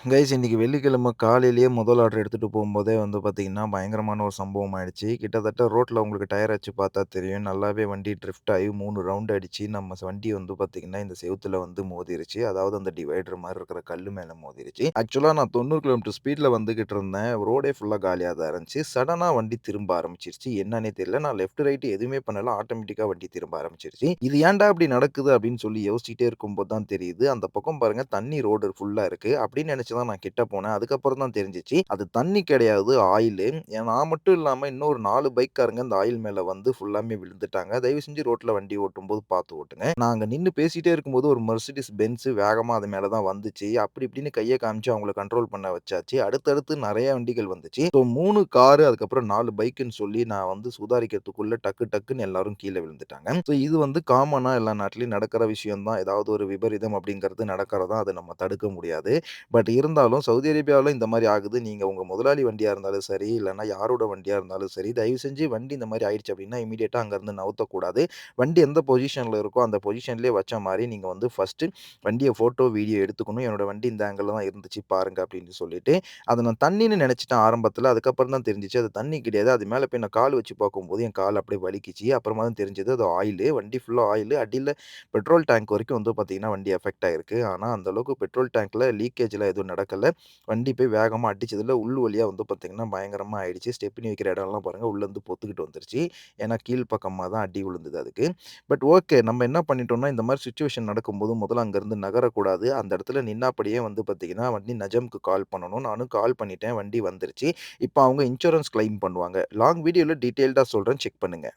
Guys இன்னைக்கு வெள்ளிக்கிழமை காலையிலேயே முதல் ஆர்டர் எடுத்துகிட்டு போகும்போதே வந்து பார்த்திங்கன்னா பயங்கரமான ஒரு சம்பவம் ஆயிடுச்சு. கிட்டத்தட்ட ரோட்டில் உங்களுக்கு டயர் வச்சு பார்த்தா தெரியும். நல்லாவே வண்டி ட்ரிஃப்ட் ஆகி மூணு ரவுண்ட் அடிச்சு, நம்ம வண்டி வந்து பார்த்தீங்கன்னா, இந்த செவுத்துல வந்து மோதிருச்சு. அதாவது அந்த டிவைடர் மாதிரி இருக்கிற கல்லு மேலே மோதிருச்சு. ஆக்சுவலாக நான் 90 கிலோமீட்டர் ஸ்பீடில் வந்துக்கிட்டு இருந்தேன். ரோடே ஃபுல்லாக காலியாக தான் இருந்துச்சு. சடனாக வண்டி திரும்ப ஆரம்பிச்சிருச்சு. என்னன்னே தெரியல. நான் லெஃப்ட், ரைட் எதுவுமே பண்ணல. ஆட்டோமேட்டிக்காக வண்டி திரும்ப ஆரம்பிச்சிருச்சு. இது ஏன்டா இப்படி நடக்குது அப்படின்னு சொல்லி யோசிச்சுட்டே இருக்கும்போது தான் தெரியுது. அந்த பக்கம் பாருங்கள் தண்ணி ரோடு ஃபுல்லாக இருக்குது அப்படின்னு நினச்சி தான் நான் கிட்ட போனேன். அதுக்கப்புறம் தான் தெரிஞ்சிச்சு அது தண்ணி கிடையாது ஆயிலு. நான் மட்டும் இல்லாமல் இன்னொரு நாலு பைக்காரங்க இந்த ஆயில் மேலே வந்து ஃபுல்லாமே விழுந்துட்டாங்க. தயவு செஞ்சு ரோட்டில் வண்டி ஓட்டும் போது பார்த்து ஓட்டுங்க. நான் நின்று பேசிகிட்டே பேசிட்டே இருக்கும்போது ஒரு மெர்சிடிஸ் பென்ஸ் வேகமாக அது மேலே தான் வந்துச்சு. அப்படி இப்படின்னு கையை காமிச்சு அவங்கள கண்ட்ரோல் பண்ண வச்சாச்சு. அடுத்தடுத்து நிறைய வண்டிகள் வந்துச்சு. ஸோ மூணு காரு அதுக்கப்புறம் நாலு பைக்குன்னு சொல்லி நான் வந்து சுதாரிக்கிறதுக்குள்ள டக்கு டக்குன்னு எல்லாரும் கீழே விழுந்துட்டாங்க. ஸோ இது வந்து காமனாக எல்லா நாட்டிலையும் நடக்கிற விஷயம் தான். ஏதாவது ஒரு விபரீதம் அப்படிங்கிறது நடக்கிறதா அதை நம்ம தடுக்க முடியாது. பட் இருந்தாலும் சவுதி அரேபியாவில் இந்த மாதிரி ஆகுது. நீங்கள் உங்கள் முதலாளி வண்டியாக இருந்தாலும் சரி, இல்லைனா யாரோட வண்டியாக இருந்தாலும் சரி, தயவு செஞ்சு வண்டி இந்த மாதிரி ஆயிடுச்சு அப்படின்னா இமீடியட்டாக அங்கேருந்து நவுத்தக்கூடாது. வண்டி எந்த பொசிஷனில் இருக்கோ, அந்த பொசிஷன்லேயே வச்ச மாதிரி நீங்கள் வந்து ஃபஸ்ட்டு வண்டியை ஃபோட்டோ, வீடியோ எடுத்துக்கணும். என்னோட வண்டி இந்த ஆங்கிளில் தான் இருந்துச்சு பாருங்கள் அப்படின்னு சொல்லிட்டு, அதை நான் தண்ணின்னு நினச்சிட்டேன் ஆரம்பத்தில் அதுக்கப்புறம் தான் தெரிஞ்சிச்சு அது தண்ணி கிடையாது. அது மேலே போய் நான் கால் வச்சு பார்க்கும்போது, என் கால் அப்படியே வலிக்குச்சு அப்புறமா தான் தெரிஞ்சது அது ஆயிலு. வண்டி ஃபுல்லாக ஆயிலு. அடியில் பெட்ரோல் டேங்க் வரைக்கும் வந்து பார்த்தீங்கன்னா, வண்டி எஃபெக்ட் ஆகிருக்கு ஆனால் அந்தளவுக்கு பெட்ரோல் டேங்க்கில் லீக்கேஜில் எதுவும் நடக்கலை வண்டி போய் வேகமாக அடித்ததில் உள் வழியாக வந்து பார்த்தீங்கன்னா, பயங்கரமாக ஆயிடுச்சு. ஸ்டெப்னி வைக்கிற இடம்லாம் பாருங்கள் உள்ளேருந்து பொத்துக்கிட்டு வந்துருச்சு. ஏன்னா, கீழ் பக்கமாக தான் அடி விழுந்தது அதுக்கு. But okay. நம்ம என்ன பண்ணிட்டோம்னா, இந்த மாதிரி சுச்சுவேஷன் நடக்கும்போது முதல்ல அங்கேருந்து நகரக்கூடாது. அந்த இடத்துல நின்னாப்படியே வந்து பார்த்தீங்கன்னா, வண்டி நஜம்க்கு கால் பண்ணணும். நானும் கால் பண்ணிட்டேன். வண்டி வந்துருச்சு. இப்போ அவங்க இன்சூரன்ஸ் கிளைம் பண்ணுவாங்க. லாங் வீடியோவில் டீட்டெயில்டாக சொல்கிறேன் செக் பண்ணுங்கள்